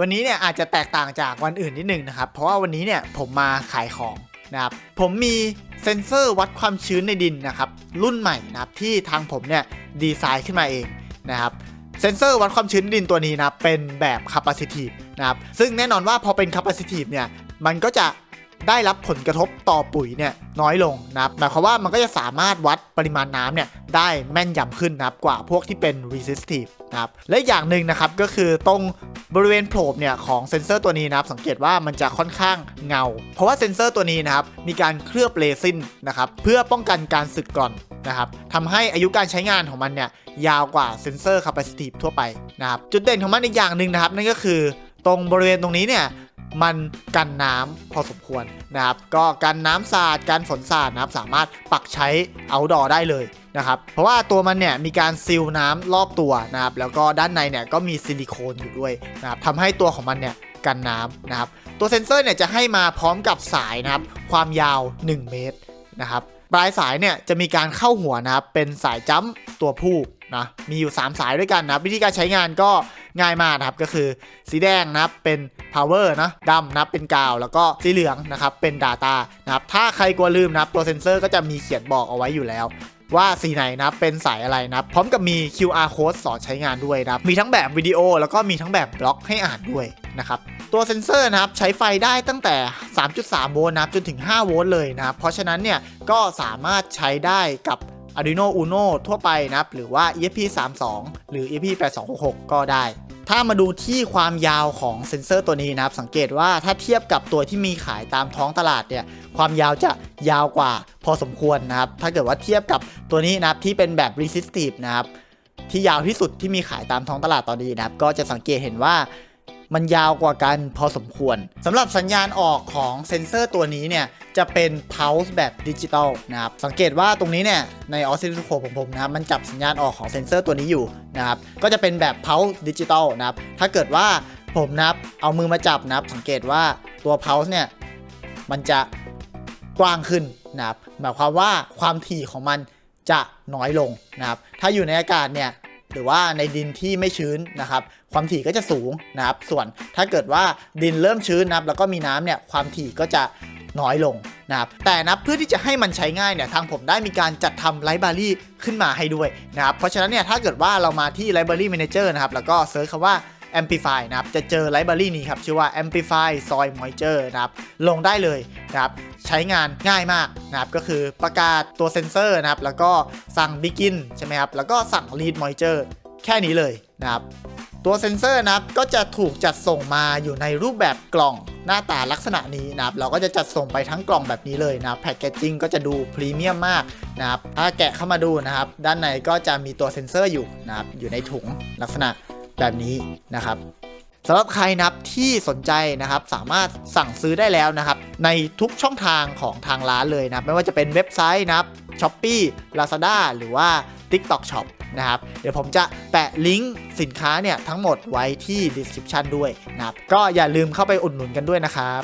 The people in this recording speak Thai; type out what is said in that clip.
วันนี้เนี่ยอาจจะแตกต่างจากวันอื่นนิดนึงนะครับ เพราะว่าวันนี้เนี่ยผมมาขายของนะครับผมมีเซ็นเซอร์วัดความชื้นในดินนะครับรุ่นใหม่นะครับที่ทางผมเนี่ยดีไซน์ขึ้นมาเองนะครับเซ็นเซอร์วัดความชื้นดินตัวนี้นะเป็นแบบ capacitive นะครับซึ่งแน่นอนว่าพอเป็น capacitive เนี่ยมันก็จะได้รับผลกระทบต่อปุ๋ยเนี่ยน้อยลงนะครับหมายความว่ามันก็จะสามารถวัดปริมาณน้ำเนี่ยได้แม่นยำขึ้นนะครับกว่าพวกที่เป็น resistive นะครับและอีกอย่างหนึ่งนะครับก็คือตรง บริเวณโผล่เนี่ยของเซ็นเซอร์ตัวนี้นะครับสังเกตว่ามันจะค่อนข้างเงา เพราะว่าเซ็นเซอร์ตัวนี้นะครับมีการเคลือบเรซินนะครับเพื่อป้องกันการสึกกร่อนนะครับทำให้อายุการใช้งานของมันเนี่ยยาวกว่าเซ็นเซอร์ capacitive ทั่วไปนะครับจุดเด่นของมันอีกอย่างหนึ่งนะครับ นั่นก็คือตรงบริเวณตรงนี้เนี่ยมันกันน้ำพอสมควรนะครับ ก็กันน้ำสาดกันฝนสาดนะครับ สามารถปักใช้ outdoor ได้เลย นะครับ เพราะว่าตัวมันเนี่ยมีการซีลน้ำรอบตัวนะครับ แล้วก็ด้านในเนี่ยก็มีซิลิโคนอยู่ด้วยนะครับทำให้ตัวของมันเนี่ยกันน้ำนะครับ ตัวเซนเซอร์เนี่ยจะให้มาพร้อมกับสายนะครับ ความยาว 1 เมตรนะครับปลายสายเนี่ยจะมีการเข้าหัวนะครับ เป็นสายจัมตัวผู้นะมีอยู่ 3 สายด้วยกันนะครับวิธีการใช้งานก็ง่ายมากนะครับก็คือสีแดงนะครับเป็น power นะดำนะครับเป็นกาว แล้วก็สีเหลืองนะครับเป็น data นะครับถ้าใครกลัวลืมนะครับตัวเซนเซอร์ก็จะมีเขียนบอกเอาไว้อยู่แล้ว ว่าสีไหนนะเป็นสายอะไรนะพร้อมกับมี QR code สอนใช้งานด้วยนะมีทั้งแบบวิดีโอแล้วก็มีทั้งแบบบล็อกให้อ่านด้วยนะครับตัวเซ็นเซอร์นะครับใช้ไฟได้ตั้งแต่ 3.3 โวลต์นะครับจนถึง 5 โวลต์เลยนะครับเพราะฉะนั้นเนี่ยก็สามารถใช้ได้กับ Arduino Uno ทั่วไปนะครับหรือว่า ESP32 หรือ ESP8266 ก็ได้ ถ้ามาดูที่ความยาวของเซ็นเซอร์ตัวนี้นะครับ สังเกตว่าถ้าเทียบกับตัวที่มีขายตามท้องตลาดเนี่ย ความยาวจะยาวกว่าพอสมควรนะครับ ถ้าเกิดว่าเทียบกับตัวนี้นะครับที่เป็นแบบ resistive นะครับ ที่ยาวที่สุดที่มีขายตามท้องตลาดตอนนี้นะครับ ก็จะสังเกตเห็นว่า มันยาวกว่ากันพอสมควรสำหรับสัญญาณออกของเซ็นเซอร์ตัวนี้เนี่ยจะเป็น pulse แบบดิจิตอลนะครับสังเกตว่าตรงนี้เนี่ยในออสซิลโสโคปของผมนะครับมันจับสัญญาณออกของเซ็นเซอร์ตัวนี้อยู่นะครับก็จะเป็นแบบ pulse ดิจิตอลนะครับถ้าเกิดว่าผมนะครับเอามือมาจับนะครับสังเกตว่าตัว pulse เนี่ยมันจะกว้างขึ้นนะครับหมายความว่าความถี่ของมันจะน้อยลงนะครับถ้าอยู่ในอากาศเนี่ย หรือว่าในดินที่ไม่ชื้นนะครับความถี่ก็จะสูงนะครับส่วนถ้าเกิดว่าดินเริ่มชื้นนะครับแล้วก็มีน้ำเนี่ยความถี่ก็จะน้อยลงนะครับแต่นะเพื่อที่จะให้มันใช้ง่ายเนี่ยทางผมได้มีการจัดทำไลบรารีขึ้นมาให้ด้วยนะครับเพราะฉะนั้นเนี่ยถ้าเกิดว่าเรามาที่ Library Manager นะครับแล้วก็เซิร์ชคำว่า Amplify นะครับ จะเจอไลบรารีนี้ครับ ชื่อว่า Amplify Soil Moisture นะครับ ลงได้เลยนะครับ ใช้งานง่ายมากนะครับ ก็คือประกาศตัวเซนเซอร์นะครับ แล้วก็สั่ง Begin ใช่ไหมครับ แล้วก็สั่ง Read Moisture แค่นี้เลยนะครับตัวเซนเซอร์นะครับก็จะถูกจัดส่งมาอยู่ในรูปแบบกล่องหน้าตาลักษณะนี้นะครับเราก็จะจัดส่งไปทั้งกล่องแบบนี้เลยนะครับแพคเกจจิ้งก็จะดูพรีเมียมมากนะครับถ้าแกะเข้ามาดูนะครับ ด้านในก็จะมีตัวเซนเซอร์อยู่นะครับอยู่ในถุงลักษณะ แบบนี้นะครับสำหรับใครนะครับที่สนใจนะครับสามารถสั่งซื้อได้แล้วนะครับ ในทุกช่องทางของทางร้านเลยนะไม่ว่าจะเป็นเว็บไซต์นะครับ s h อ p e e Lazada หรือว่า TikTok Shop นะครับเดี๋ยวผมจะแปะลิงก์สินค้าเนี่ยทั้งหมดไว้ที่ description ด้วยนะครับก็อย่าลืมเข้าไปอุดหนุนกันด้วยนะครับ